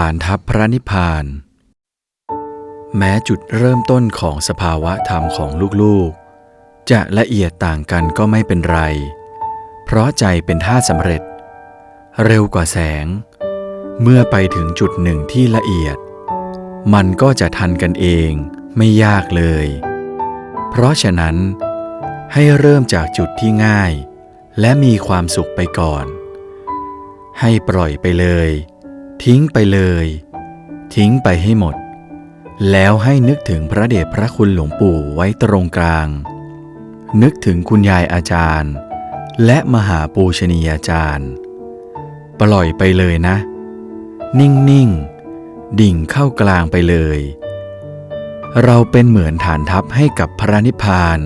ฐานทัพพระนิพพาน แม้จุดเริ่มต้นของสภาวะธรรมของลูกๆ จะละเอียดต่างกันก็ไม่เป็นไร เพราะใจเป็นท่าสำเร็จ เร็วกว่าแสง เมื่อไปถึงจุดหนึ่งที่ละเอียด มันก็จะทันกันเองไม่ยากเลย เพราะฉะนั้น ให้เริ่มจากจุดที่ง่าย และมีความสุขไปก่อน ให้ปล่อยไปเลย ทิ้งไปเลย ทิ้งไปให้หมด แล้วให้นึกถึงพระเดชพระคุณหลวงปู่ไว้ตรงกลาง นึกถึงคุณยายอาจารย์ และมหาปูชนียาจารย์ ปล่อยไปเลยนะ นิ่งๆ ดิ่งเข้ากลางไปเลย เราเป็นเหมือนฐานทัพให้กับพระนิพพาน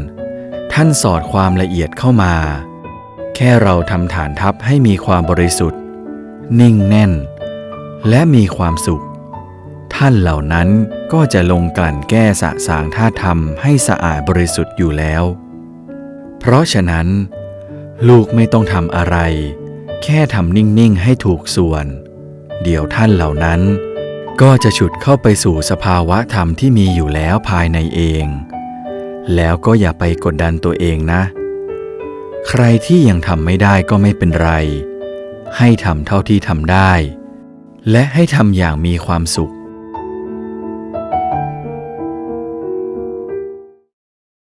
ท่านสอดความละเอียดเข้ามา แค่เราทำฐานทัพให้มีความบริสุทธิ์ นิ่งแน่น และมีความสุข ท่านเหล่านั้นก็จะลงกลั่นแก้สะสางท่าธรรมให้สะอาดบริสุทธิ์อยู่แล้ว เพราะฉะนั้น ลูกไม่ต้องทำอะไร แค่ทำนิ่งๆให้ถูกส่วน เดี๋ยวท่านเหล่านั้น ก็จะฉุดเข้าไปสู่สภาวะธรรมที่มีอยู่แล้วภายในเอง แล้วก็อย่าไปกดดันตัวเองนะ ใครที่ยังทำไม่ได้ก็ไม่เป็นไร ให้ทำเท่าที่ทำได้ และให้ทำอย่างมีความสุข